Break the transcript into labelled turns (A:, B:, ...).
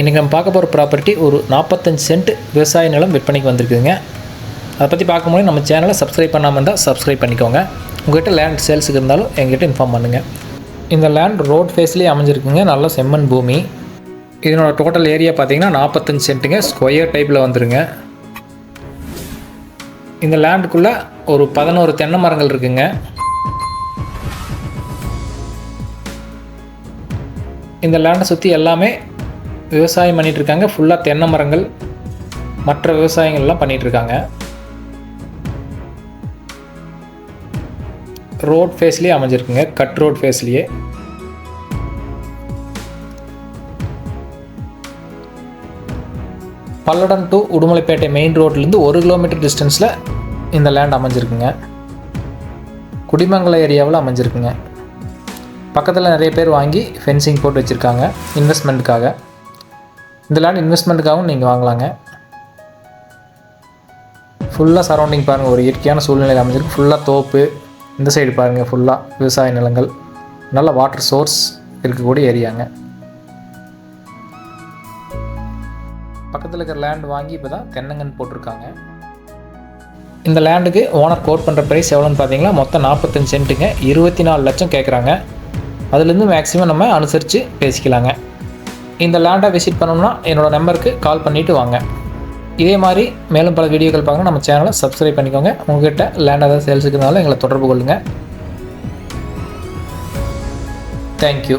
A: இன்றைக்கி நம்ம பார்க்க போகிற ப்ராப்பர்ட்டி ஒரு நாற்பத்தஞ்சு சென்ட் விவசாய நிலம் விற்பனைக்கு வந்திருக்குதுங்க. அதை பற்றி பார்க்கும்போது நம்ம சேனலை சப்ஸ்கிரைப் பண்ணாமல் இருந்தால் சப்ஸ்கிரைப் பண்ணிக்கோங்க. உங்கள்கிட்ட லேண்ட் சேல்ஸுக்கு இருந்தாலும் எங்கள்கிட்ட இன்ஃபார்ம் பண்ணுங்கள் இந்த லேண்ட் ரோட் ஃபேஸ்லேயே அமைஞ்சிருக்குங்க. நல்ல செம்மண் பூமி. இதனோட டோட்டல் ஏரியா பார்த்தீங்கன்னா நாற்பத்தஞ்சு சென்ட்டுங்க ஸ்கொயர் டைப்பில் வந்துருங்க. இந்த லேண்டுக்குள்ளே ஒரு பதினோரு தென்னை மரங்கள் இருக்குங்க. இந்த லேண்டை சுற்றி எல்லாமே விவசாயம் பண்ணிட்டு இருக்காங்க ஃபுல்லாக தென்னை மரங்கள் மற்ற விவசாயங்கள்லாம் பண்ணிட்டு இருக்காங்க ரோட் ஃபேஸ்லேயே அமைஞ்சிருக்குங்க. கட் ரோட் ஃபேஸ்லேயே பல்லடம் டு உடுமலைப்பேட்டை மெயின் ரோட்லேருந்து ஒரு கிலோமீட்டர் டிஸ்டன்ஸில் இந்த லேண்ட் அமைஞ்சிருக்குங்க. குடிமங்கல ஏரியாவில் அமைஞ்சிருக்குங்க. பக்கத்தில் நிறைய பேர் வாங்கி ஃபென்சிங் போட்டு வச்சுருக்காங்க. இன்வெஸ்ட்மெண்ட்டுக்காக இந்த லேண்ட் இன்வெஸ்ட்மெண்ட்டுக்காகவும் நீங்கள் வாங்கலாங்க. ஃபுல்லாக சரௌண்டிங் பாருங்கள் ஒரு இயற்கையான சூழ்நிலையில் அமைஞ்சிருக்கு. ஃபுல்லாக தோப்பு இந்த சைடு பாருங்கள் ஃபுல்லாக விவசாய நிலங்கள். நல்ல வாட்டர் சோர்ஸ் இருக்கக்கூடிய ஏரியாங்க பக்கத்தில் இருக்கிற லேண்ட் வாங்கி இப்போ தான் தென்னங்கன் போட்டிருக்காங்க. இந்த லேண்டுக்கு ஓனர் கோட் பண்ணுற ப்ரைஸ் எவ்வளோன்னு பார்த்தீங்கன்னா மொத்தம் நாற்பத்தஞ்சு சென்ட்டுங்க இருபத்தி நாலு லட்சம் கேட்குறாங்க அதுலேருந்து மேக்ஸிமம் நம்ம அனுசரித்து பேசிக்கலாங்க. இந்த லேண்டை விசிட் பண்ணணும்னா என்னோடய நம்பருக்கு கால் பண்ணிவிட்டு வாங்க. இதே மாதிரி மேலும் பல வீடியோக்கள் பார்க்கணும் நம்ம சேனலை சப்ஸ்கிரைப் பண்ணிக்கோங்க. உங்ககிட்ட லேண்ட் ஏதாவது சேல்ஸுக்குனாலும் எங்களை தொடர்பு கொள்ளுங்கள் தேங்க்யூ